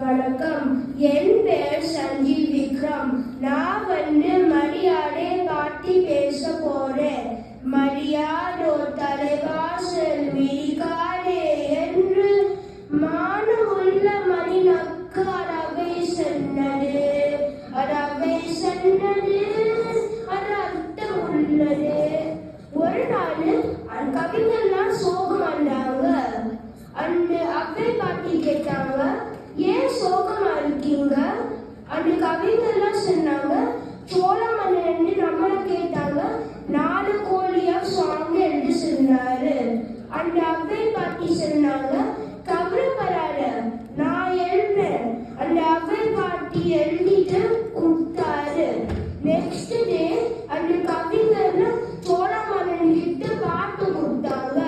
வணக்கம். என் பெயர் சஞ்சீவ் விக்ரம். நான் வந்து மரியாதை பார்த்து பேச போறேன். மரியாதோ தலைவாசல் விரிகாரே என்று மானமுள்ள மணிநக்கு அறவை சென்றது அறவை சென்றது அந்த பாட்டி கேட்டாங்க. ஏன் சோகமா இருக்கீங்க? அந்த கவிஞர்லாம் சொன்னாங்க. சோழ மன்னன் நம்மளை கேட்டாங்க. நாலு கோழியா சாங் என்று சொன்னாரு. அந்த அவ்வை பாட்டி சொன்னாங்க. கவலைப்படாத நான் எழுதுறேன் அந்த அவ்வை பாட்டி எழுதிட்டு கொடுத்தாரு. நெக்ஸ்ட் டே அந்த கவி சோழ மன்னன் கிட்ட பாட்டு கொடுத்தாங்க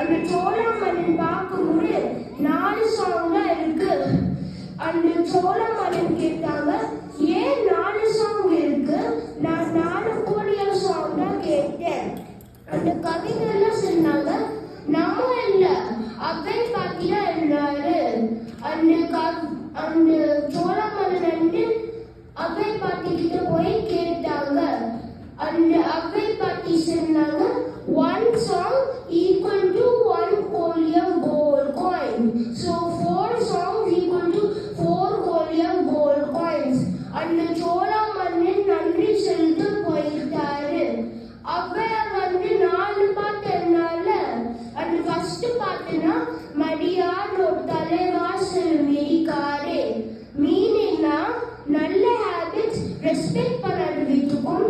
அந்த சோழ மன்னன் பார்க்கும்போது நாலு சாங் தான் இருக்கு அந்த சோழ மன்னன் கேட்டாங்க ஏன் நாலு சாங் இருக்கு? நான் நாலு கோடியா சாங் தான் கேட்டேன். அந்த கவிஞர்லாம் சொன்னாங்க நம்ம இல்ல அவை பாத்தியா தான் இருந்தாரு அந்த கவ் அந்த சோழ மன்னன் வந்து அவை பாட்டி கிட்ட போய் கேட்டாங்க. அந்த அவை பாட்டி சொன்னாங்க one song equal to one கோலியம் gold coin so மடியானோர் தலைவாசல் மிடிக்காரே மீனின்னா நல்ல ஹேபிட்ஸ் ரெஸ்பெக்ட் பண்ண அறிவித்துக்கும்.